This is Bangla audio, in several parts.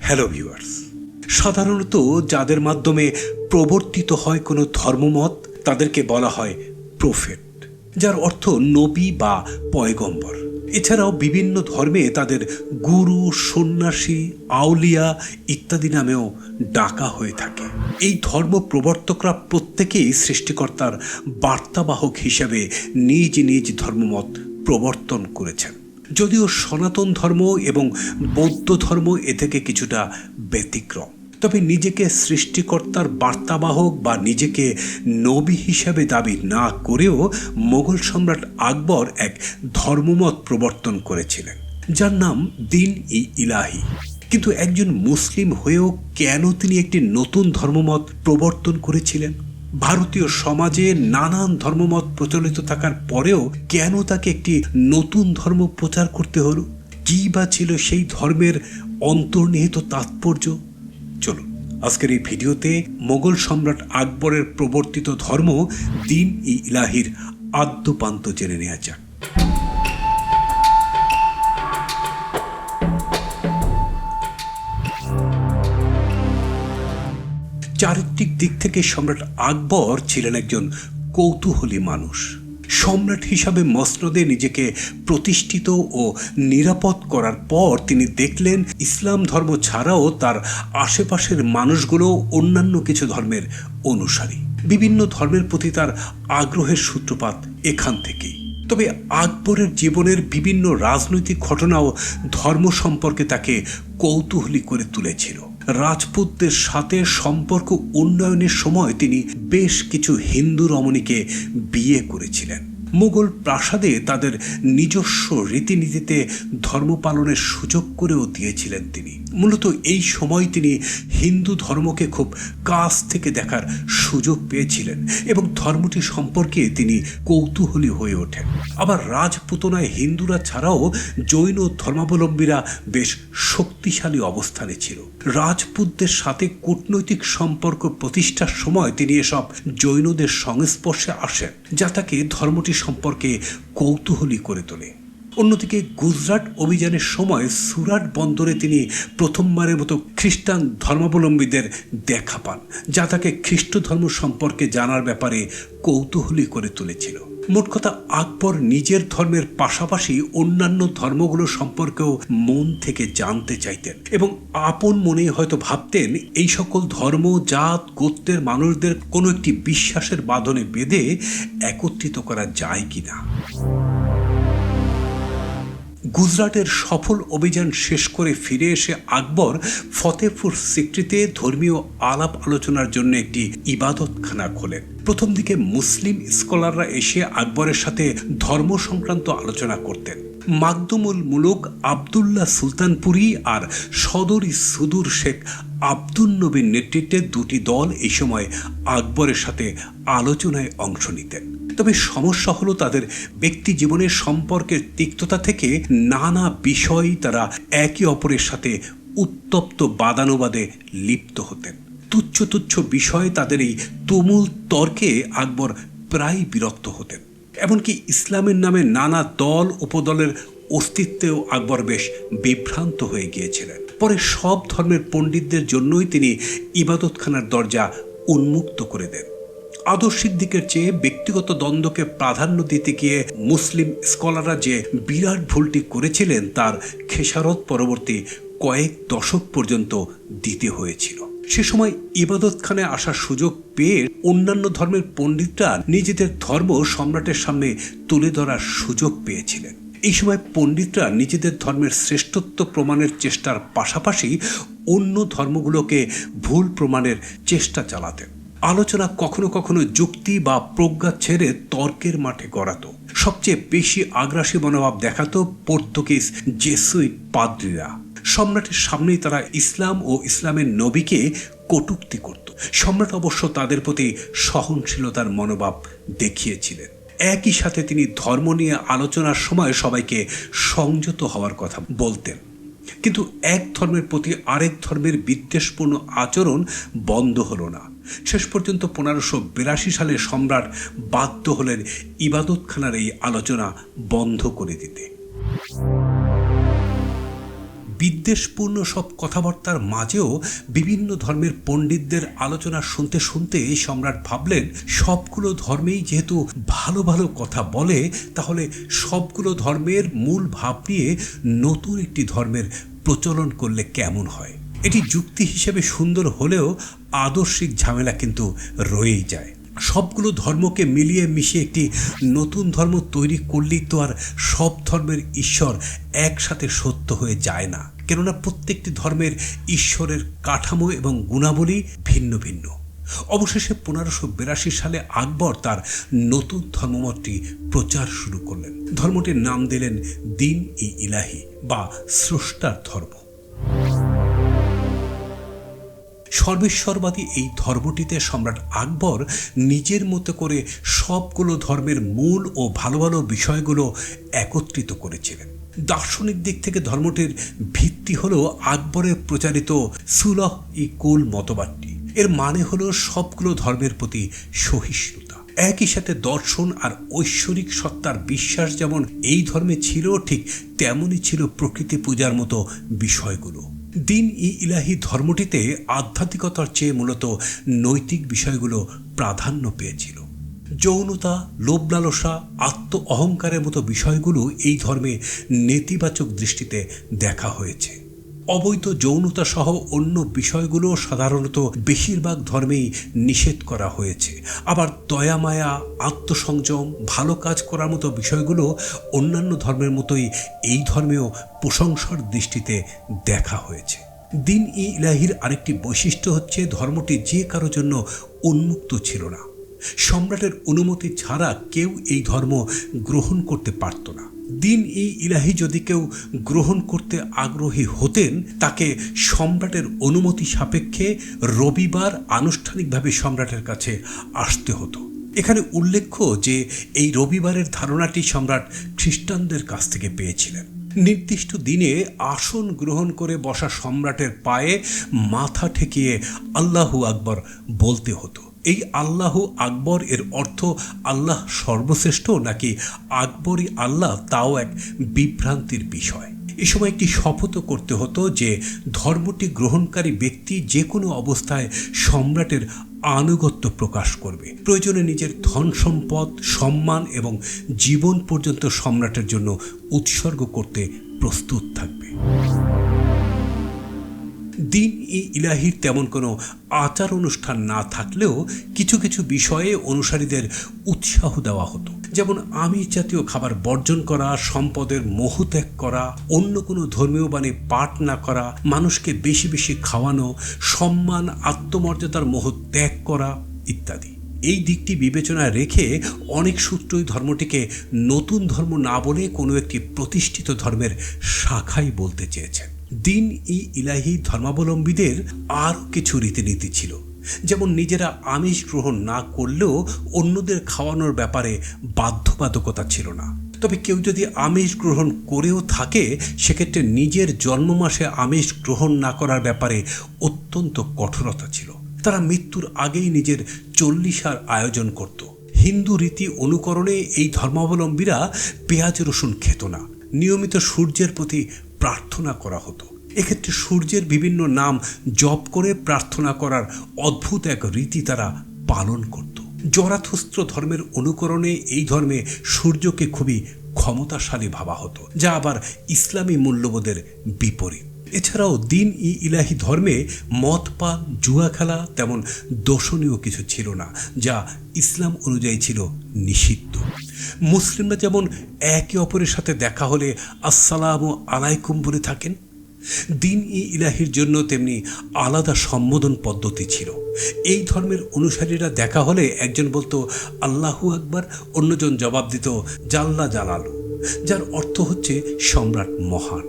হ্যালো ভিউয়ার্স সাধারণত যাদের মাধ্যমে প্রবর্তিত হয় কোনো ধর্মমত, তাদেরকে বলা হয় প্রফেট যার অর্থ নবী বা পয়গম্বর। এছাড়াও বিভিন্ন ধর্মে তাদের গুরু, সন্ন্যাসী, আউলিয়া ইত্যাদি নামেও ডাকা হয়ে থাকে। এই ধর্ম প্রবর্তকরা প্রত্যেকেই সৃষ্টিকর্তার বার্তাবাহক হিসাবে নিজ নিজ ধর্মমত প্রবর্তন করেছেন। যদিও সনাতন ধর্ম এবং বৌদ্ধ ধর্ম এ থেকে কিছুটা ব্যতিক্রম। তবে নিজেকে সৃষ্টিকর্তার বার্তাবাহক বা নিজেকে নবী হিসাবে দাবি না করেও মোগল সম্রাট আকবর এক ধর্মমত প্রবর্তন করেছিলেন, যার নাম দিন ই ইলাহি। কিন্তু একজন মুসলিম হয়েও কেন তিনি একটি নতুন ধর্মমত প্রবর্তন করেছিলেন? ভারতীয় সমাজে নানান ধর্মমত প্রচলিত থাকার পরেও কেন তাকে একটি নতুন ধর্ম প্রচার করতে হলো? কী বা ছিল সেই ধর্মের অন্তর্নিহিত তাৎপর্য? চলো আজকের এই ভিডিওতে মোগল সম্রাট আকবরের প্রবর্তিত ধর্ম দিন ই ইলাহির আদ্যপান্ত জেনে নেওয়া যাক। চারিত্রিক দিক থেকে সম্রাট আকবর ছিলেন একজন কৌতূহলী মানুষ। সম্রাট হিসাবে মসনদে নিজেকে প্রতিষ্ঠিত ও নিরাপদ করার পর তিনি দেখলেন, ইসলাম ধর্ম ছাড়াও তার আশেপাশের মানুষগুলো অন্যান্য কিছু ধর্মের অনুসারী। বিভিন্ন ধর্মের প্রতি তার আগ্রহের সূত্রপাত এখান থেকেই। তবে আকবরের জীবনের বিভিন্ন রাজনৈতিক ঘটনাও ধর্ম সম্পর্কে তাকে কৌতূহলী করে তুলেছিল। রাজপুতদের সাথে সম্পর্ক উন্নয়নের সময় তিনি বেশ কিছু হিন্দু রমণীকে বিয়ে করেছিলেন। মুঘল প্রাসাদে তাদের নিজস্ব রীতিনীতিতে ধর্ম পালনের সুযোগ করেও দিয়েছিলেন তিনি। মূলত এই সময় তিনি হিন্দু ধর্মকে খুব কাছ থেকে দেখার সুযোগ পেয়েছিলেন এবং ধর্মটি সম্পর্কে তিনি কৌতূহলী হয়ে ওঠেন। আবার রাজপুতনায় হিন্দুরা ছাড়াও জৈন ধর্মাবলম্বীরা বেশ শক্তিশালী অবস্থানে ছিল। রাজপুতদের সাথে কূটনৈতিক সম্পর্ক প্রতিষ্ঠার সময় তিনি এসব জৈনদের সংস্পর্শে আসেন, যা তাকে ধর্মটি সম্পর্কে কৌতূহলী করে তোলে। অন্যদিকে গুজরাট অভিযানের সময় সুরাট বন্দরে তিনি প্রথমবারের মতো খ্রিস্টান ধর্মাবলম্বীদের দেখা পান, যা তাকে খ্রিস্ট ধর্ম সম্পর্কে জানার ব্যাপারে কৌতূহলী করে তুলেছিল। মোট কথা আকবর নিজের ধর্মের পাশাপাশি অন্যান্য ধর্মগুলো সম্পর্কেও মন থেকে জানতে চাইতেন এবং আপন মনে হয়তো ভাবতেন এই সকল ধর্ম, জাত, গোত্রের মানুষদের কোনো একটি বিশ্বাসের বাঁধনে বেঁধে একত্রিত করা যায় কিনা। গুজরাটের সফল অভিযান শেষ করে ফিরে এসে আকবর ফতেপুর সিক্রিতে ধর্মীয় আলাপ আলোচনার জন্য একটি ইবাদতখানা খোলেন। প্রথম দিকে মুসলিম স্কলাররা এসে আকবরের সাথে ধর্ম সংক্রান্ত আলোচনা করতেন। মাকদুমুল মুলুক, আবদুল্লাহ সুলতানপুরি আর সদরি সুদূর শেখ আব্দুল নবীর নেতৃত্বে দুটি দল এই সময় আকবরের সাথে আলোচনায় অংশ নিতেন। তবে সমস্যা হলো তাদের ব্যক্তি জীবনের সম্পর্কের তিক্ততা থেকে নানা বিষয় তারা একে অপরের সাথে উত্তপ্ত বাদানুবাদে লিপ্ত হতেন। তুচ্ছ তুচ্ছ বিষয়ে তাদের এই তুমুল তর্কে আকবর প্রায় বিরক্ত হতেন। এমনকি ইসলামের নামে নানা দল উপদলের অস্তিত্বেও আকবর বেশ বিভ্রান্ত হয়ে গিয়েছিলেন। পরে সব ধর্মের পণ্ডিতদের জন্যই তিনি ইবাদতখানার দরজা উন্মুক্ত করে দেন। আদর্শিক দিকের চেয়ে ব্যক্তিগত দ্বন্দ্বকে প্রাধান্য দিতে গিয়ে মুসলিম স্কলাররা যে বিরাট ভুলটি করেছিলেন, তার খেসারত পরবর্তী কয়েক দশক পর্যন্ত দিতে হয়েছিল। সে সময় ইবাদতখানে আসার সুযোগ পেয়ে অন্যান্য ধর্মের পণ্ডিতরা নিজেদের ধর্ম সম্রাটের সামনে তুলে ধরার সুযোগ পেয়েছিলেন। এই সময় পণ্ডিতরা নিজেদের ধর্মের শ্রেষ্ঠত্ব প্রমাণের চেষ্টার পাশাপাশি অন্য ধর্মগুলোকে ভুল প্রমাণের চেষ্টা চালাতেন। আলোচনা কখনো কখনো যুক্তি বা প্রজ্ঞা ছেড়ে তর্কের মাঠে গড়াতো। সবচেয়ে বেশি আগ্রাসী মনোভাব দেখাতো পর্তুগিজ জেসুইট পাদ্রীরা। সম্রাটের সামনেই তারা ইসলাম ও ইসলামের নবীকে কটুক্তি করত। সম্রাট অবশ্য তাদের প্রতি সহনশীলতার মনোভাব দেখিয়েছিলেন। একই সাথে তিনি ধর্ম নিয়ে আলোচনার সময় সবাইকে সংযত হওয়ার কথা বলতেন। কিন্তু এক ধর্মের প্রতি আরেক ধর্মের বিদ্বেষপূর্ণ আচরণ বন্ধ হলো না। শেষ পর্যন্ত পনেরোশো বিরাশি সালে সম্রাট বাধ্য হলেন ইবাদতখানার এই আলোচনা বন্ধ করে দিতে। বিদ্বেষপূর্ণ সব কথাবার্তার মাঝেও বিভিন্ন ধর্মের পণ্ডিতদের আলোচনা শুনতে শুনতে সম্রাট ভাবলেন, সবগুলো ধর্মেই যেহেতু ভালো ভালো কথা বলে, তাহলে সবগুলো ধর্মের মূল ভাব নিয়ে নতুন একটি ধর্মের প্রচলন করলে কেমন হয়? এটি যুক্তি হিসেবে সুন্দর হলেও আদর্শিক ঝামেলা কিন্তু রয়েই যায়। সবগুলো ধর্মকে মিলিয়ে মিশিয়ে একটি নতুন ধর্ম তৈরি করলেই তো আর সব ধর্মের ঈশ্বর একসাথে সত্য হয়ে যায় না। কেননা প্রত্যেকটি ধর্মের ঈশ্বরের কাঠামো এবং গুণাবলী ভিন্ন ভিন্ন। অবশেষে পনেরোশো বিরাশি সালে আকবর তার নতুন ধর্মমতটি প্রচার শুরু করলেন। ধর্মটির নাম দিলেন দিন ই ইলাহি বা স্রষ্টার ধর্ম। সর্বেশ্বরবাদী এই ধর্মটিতে সম্রাট আকবর নিজের মতো করে সবগুলো ধর্মের মূল ও ভালো ভালো বিষয়গুলো একত্রিত করেছিলেন। দার্শনিক দিক থেকে ধর্মটির ভিত্তি হল আকবরের প্রচারিত সুলহ ই কুল মতবাদটি। এর মানে হলো সবগুলো ধর্মের প্রতি সহিষ্ণুতা। একই সাথে দর্শন আর ঐশ্বরিক সত্তার বিশ্বাস যেমন এই ধর্মে ছিল, ঠিক তেমনই ছিল প্রকৃতি পূজার মতো বিষয়গুলো। দিন ই ইলাহি ধর্মটিতে আধ্যাত্মিকতার চেয়ে মূলত নৈতিক বিষয়গুলো প্রাধান্য পেয়েছিল। যৌনতা লোভ লালসা আত্ম অহংকারের মতো বিষয়গুলো এই ধর্মে নেতিবাচক দৃষ্টিতে দেখা হয়েছে। অবৈধ যৌনতা সহ অন্য বিষয়গুলো সাধারণত বেশিরভাগ ধর্মেই নিষেধ করা হয়েছে। আবার দয়া, মায়া, আত্মসংযম, ভালো কাজ করার মতো বিষয়গুলো অন্যান্য ধর্মের মতোই এই ধর্মেও প্রশংসার দৃষ্টিতে দেখা হয়েছে। দিন ই ইলাহির আরেকটি বৈশিষ্ট্য হচ্ছে ধর্মটি যে কারোর জন্য উন্মুক্ত ছিল না। সম্রাটের অনুমতি ছাড়া কেউ এই ধর্ম গ্রহণ করতে পারত না। দিন ই ইলাহি যদি কেউ গ্রহণ করতে আগ্রহী হতেন, তাকে সম্রাটের অনুমতি সাপেক্ষে রবিবার আনুষ্ঠানিকভাবে সম্রাটের কাছে আসতে হতো। এখানে উল্লেখ্য যে, এই রবিবারের ধারণাটি সম্রাট খ্রিস্টানদের কাছ থেকে পেয়েছিলেন। নির্দিষ্ট দিনে আসন গ্রহণ করে বসা সম্রাটের পায়ে মাথা ঠেকিয়ে আল্লাহু আকবর বলতে হতো। এই আল্লাহ আকবর এর অর্থ আল্লাহ সর্বশ্রেষ্ঠ নাকি আকবরই আল্লাহ তাও এক বিভ্রান্তির বিষয়? এ সময় একটি শপথও করতে হতো যে ধর্মটি গ্রহণকারী ব্যক্তি যে কোনো অবস্থায় সম্রাটের আনুগত্য প্রকাশ করবে। প্রয়োজনে নিজের ধন সম্পদ, সম্মান এবং জীবন পর্যন্ত সম্রাটের জন্য উৎসর্গ করতে প্রস্তুত থাকবে। দিন ই ইলাহির তেমন কোনো আচার অনুষ্ঠান না থাকলেও কিছু কিছু বিষয়ে অনুসারীদের উৎসাহ দেওয়া হতো। যেমন আমিষ জাতীয় খাবার বর্জন করা, সম্পদের মোহ ত্যাগ করা, অন্য কোনো ধর্মীয় বাণী পাঠ না করা, মানুষকে বেশি বেশি খাওয়ানো, সম্মান, আত্মমর্যাদার মোহ ত্যাগ করা ইত্যাদি। এই দিকটি বিবেচনায় রেখে অনেক সূত্রই ধর্মটিকে নতুন ধর্ম না বলে কোনো একটি প্রতিষ্ঠিত ধর্মের শাখাই বলতে চেয়েছেন। দিন ই ইলাহি ধর্মাবলম্বীদের আরও কিছু রীতিনীতি ছিল। যেমন নিজেরা আমিষ গ্রহণ না করলেও অন্যদের খাওয়ানোর ব্যাপারে বাধ্যবাধকতা ছিল না। তবে কেউ যদি আমিষ গ্রহণ করেও থাকে, সেক্ষেত্রে নিজের জন্ম মাসে আমিষ গ্রহণ না করার ব্যাপারে অত্যন্ত কঠোরতা ছিল। তারা মৃত্যুর আগেই নিজের চল্লিশার আয়োজন করত। হিন্দু রীতি অনুকরণে এই ধর্মাবলম্বীরা পেঁয়াজ রসুন খেত না। নিয়মিত সূর্যের প্রতি প্রার্থনা করা হতো। এক্ষেত্রে সূর্যের বিভিন্ন নাম জপ করে প্রার্থনা করার অদ্ভুত এক রীতি তারা পালন করত। জরাথস্ত্র ধর্মের অনুকরণে এই ধর্মে সূর্যকে খুবই ক্ষমতাশালী ভাবা হতো, যা আবার ইসলামী মূল্যবোধের বিপরীত। এছাড়াও দিন ই ইলাহি ধর্মে মদ পান জুয়া খেলা তেমন দোষণীয় কিছু ছিল না, যা ইসলাম অনুযায়ী ছিল নিষিদ্ধ। মুসলিমরা যেমন একে অপরের সাথে দেখা হলে আসসালাম ও আলাইকুম বলে থাকেন, দিন ই ইলাহির জন্য তেমনি আলাদা সম্বোধন পদ্ধতি ছিল। এই ধর্মের অনুসারীরা দেখা হলে একজন বলতো, আল্লাহু আকবার অন্যজন জবাব দিত, জাল্লা জালালু যার অর্থ হচ্ছে সম্রাট মহান।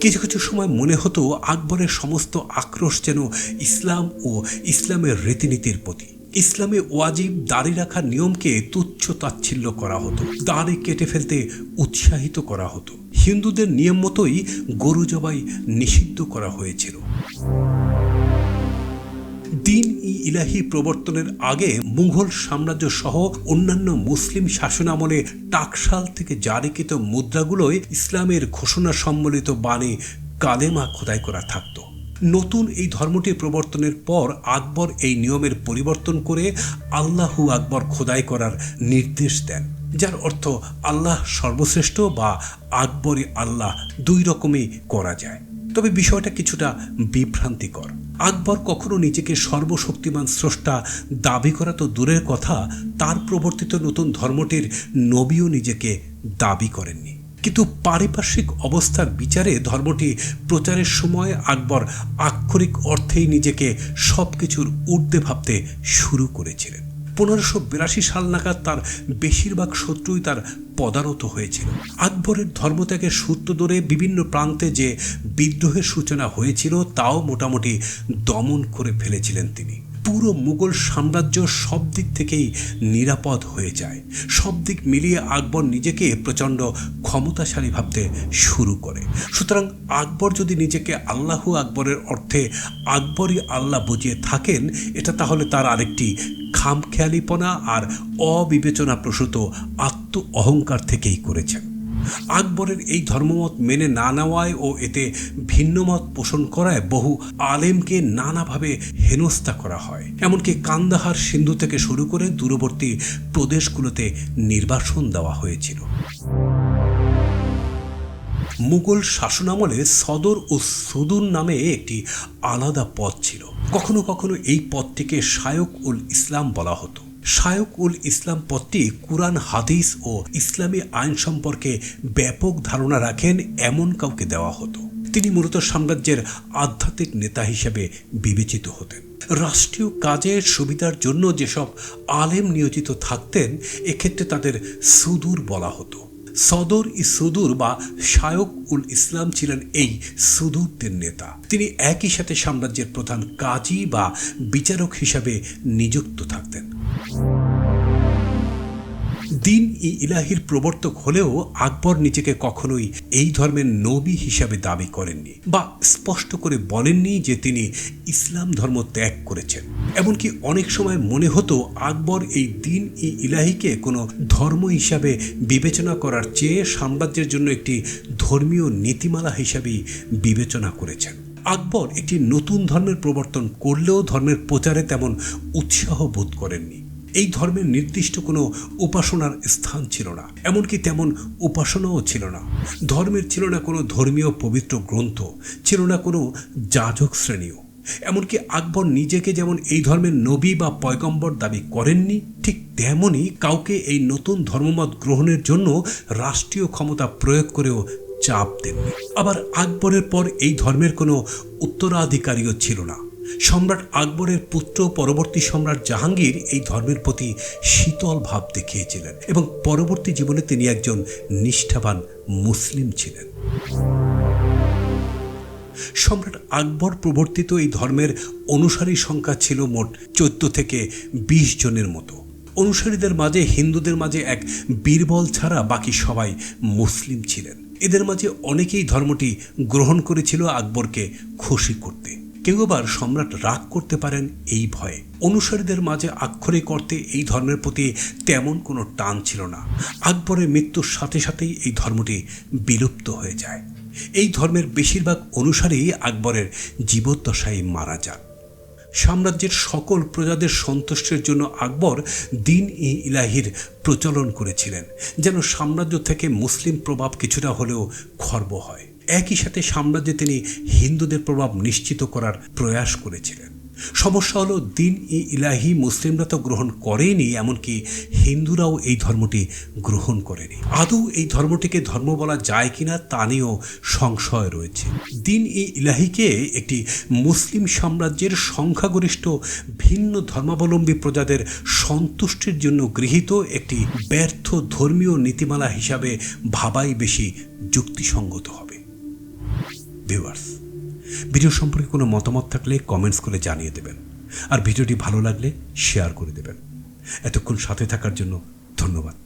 কিছু কিছু সময় মনে হতো আকবরের সমস্ত আক্রোশ যেন ইসলাম ও ইসলামের রীতিনীতির প্রতি। ইসলামে ওয়াজিব দাড়ি রাখার নিয়মকে তুচ্ছ তাচ্ছিল্য করা হতো। দাড়ি কেটে ফেলতে উৎসাহিত করা হতো। হিন্দুদের নিয়ম মতোই গরু জবাই নিষিদ্ধ করা হয়েছিল। দিন ই ইলাহি প্রবর্তনের আগে মুঘল সাম্রাজ্য সহ অন্যান্য মুসলিম শাসনামলে টাকশাল থেকে জারিকৃত মুদ্রাগুলোয় ইসলামের ঘোষণা সম্বলিত বাণী কালেমা খোদাই করা থাকতো। নতুন এই ধর্মটি প্রবর্তনের পর আকবর এই নিয়মের পরিবর্তন করে আল্লাহু আকবর খোদাই করার নির্দেশ দেন, যার অর্থ আল্লাহ সর্বশ্রেষ্ঠ বা আকবরই আল্লাহ দুই রকমই করা যায়। তবে বিষয়টা কিছুটা বিভ্রান্তিকর। আকবর কখনো নিজেকে সর্বশক্তিমান স্রষ্টা দাবি করা তো দূরের কথা, তার প্রবর্তিত নতুন ধর্মটির নবীও নিজেকে দাবি করেননি। কিন্তু পারিপার্শ্বিক অবস্থার বিচারে ধর্মটি প্রচারের সময় আকবর আক্ষরিক অর্থেই নিজেকে সব কিছুর ঊর্ধ্বে ভাবতে শুরু করেছিলেন। পনেরোশো বিরাশি সাল নাগাদ তার বেশিরভাগ শত্রুই তার পদারত হয়েছিল। আকবরের ধর্মত্যাগের সূত্র ধরে বিভিন্ন প্রান্তে যে বিদ্রোহের সূচনা হয়েছিল, তাও মোটামুটি দমন করে ফেলেছিলেন তিনি। পুরো মুঘল সাম্রাজ্য সব দিক থেকেই নিরাপদ হয়ে যায়। সব দিক মিলিয়ে আকবর নিজেকে প্রচণ্ড ক্ষমতাশালী ভাবতে শুরু করে। সুতরাং আকবর যদি নিজেকে আল্লাহু আকবরের অর্থে আকবরই আল্লাহ বুঝিয়ে থাকেন, এটা তাহলে তার আরেকটি খামখেয়ালিপনা আর অবিবেচনাপ্রসূত আত্ম অহংকার থেকেই করেছেন। আকবরের এই ধর্মমত মেনে না নেওয়ায় ও এতে ভিন্নমত পোষণ করায় বহু আলেমকে নানাভাবে হেনস্থা করা হয়। এমনকি কান্দাহার সিন্ধু থেকে শুরু করে দূরবর্তী প্রদেশগুলোতে নির্বাসন দেওয়া হয়েছিল। মুঘল শাসনামলে সদর ও সুদুর নামে একটি আলাদা পদ ছিল। কখনো কখনো এই পদটিকে শায়ক উল ইসলাম বলা হতো। শায়ক উল ইসলাম পদটি কুরআন, হাদিস ও ইসলামী আইন সম্পর্কে ব্যাপক ধারণা রাখেন, এমন কাউকে দেওয়া হতো। তিনি মূলত সাম্রাজ্যের আধ্যাত্মিক নেতা হিসেবে বিবেচিত হতেন। রাষ্ট্রীয় কাজের সুবিধার জন্য যেসব আলেম নিয়োজিত থাকতেন, এক্ষেত্রে তাদের সুদূর বলা হতো। সদর ই সুদূর বা শায়ক উল ইসলাম ছিলেন এই সুদূরদের নেতা। তিনি একই সাথে সাম্রাজ্যের প্রধান কাজী বা বিচারক হিসাবে নিযুক্ত থাকতেন। দিন ই ইলাহির প্রবর্তক হলেও আকবর নিজেকে কখনোই এই ধর্মের নবী হিসাবে দাবি করেননি বা স্পষ্ট করে বলেননি যে তিনি ইসলাম ধর্ম ত্যাগ করেছেন। এমনকি অনেক সময় মনে হতো আকবর এই দিন ই ইলাহিকে কোনো ধর্ম হিসাবে বিবেচনা করার চেয়ে সাম্রাজ্যের জন্য একটি ধর্মীয় নীতিমালা হিসাবেই বিবেচনা করেছেন। আকবর একটি নতুন ধর্মের প্রবর্তন করলেও ধর্মের প্রচারে তেমন উৎসাহ বোধ করেননি। এই ধর্মের নির্দিষ্ট কোনো উপাসনার স্থান ছিল না, এমনকি তেমন উপাসনাও ছিল না। ধর্মের ছিল না কোনো ধর্মীয় পবিত্র গ্রন্থ, ছিল না কোনো যাজক শ্রেণীও। এমনকি আকবর নিজেকে যেমন এই ধর্মের নবী বা পয়গম্বর দাবি করেননি, ঠিক তেমনই কাউকে এই নতুন ধর্মমত গ্রহণের জন্য রাষ্ট্রীয় ক্ষমতা প্রয়োগ করেও চাপ দেননি। আবার আকবরের পর এই ধর্মের কোনো উত্তরাধিকারীও ছিল না। সম্রাট আকবরের পুত্র পরবর্তী সম্রাট জাহাঙ্গীর এই ধর্মের প্রতি শীতল ভাব দেখিয়েছিলেন এবং পরবর্তী জীবনে তিনি একজন নিষ্ঠাবান মুসলিম ছিলেন। সম্রাট আকবর প্রবর্তিত এই ধর্মের অনুসারী সংখ্যা ছিল মোট চোদ্দ থেকে বিশ জনের মতো। অনুসারীদের মাঝে হিন্দুদের মাঝে এক বীরবল ছাড়া বাকি সবাই মুসলিম ছিলেন। এদের মাঝে অনেকেই ধর্মটি গ্রহণ করেছিল আকবরকে খুশি করতে। কেউ আবার সম্রাট রাগ করতে পারেন এই ভয়ে। অনুসারীদের মাঝে আক্ষরিক অর্থে এই ধর্মের প্রতি তেমন কোনো টান ছিল না। আকবরের মৃত্যুর সাথে সাথেই এই ধর্মটি বিলুপ্ত হয়ে যায়। এই ধর্মের বেশিরভাগ অনুসারী আকবরের জীবদ্দশায় মারা যান। সাম্রাজ্যের সকল প্রজাদের সন্তুষ্টের জন্য আকবর দিন ই ইলাহির প্রচলন করেছিলেন, যেন সাম্রাজ্য থেকে মুসলিম প্রভাব কিছুটা হলেও খর্ব হয়। একই সাথে সাম্রাজ্যে তিনি হিন্দুদের প্রভাব নিশ্চিত করার প্রয়াস করেছিলেন। সমস্যা হলো দিন ই ইলাহি মুসলিমরা তো গ্রহণ করেনি, এমনকি হিন্দুরাও এই ধর্মটি গ্রহণ করেনি। আদৌ এই ধর্মটিকে ধর্ম বলা যায় কিনা তা নিয়েও সংশয় রয়েছে। দিন ই ইলাহিকে একটি মুসলিম সাম্রাজ্যের সংখ্যাগরিষ্ঠ ভিন্ন ধর্মাবলম্বী প্রজাদের সন্তুষ্টির জন্য গৃহীত একটি ব্যর্থ ধর্মীয় নীতিমালা হিসাবে ভাবাই বেশি যুক্তিসঙ্গত হবে। ভিউয়ার্স ভিডিও সম্পর্কে কোনো মতামত থাকলে কমেন্টস করে জানিয়ে দেবেন। আর ভিডিওটি ভালো লাগলে শেয়ার করে দেবেন। এতক্ষণ সাথে থাকার জন্য ধন্যবাদ।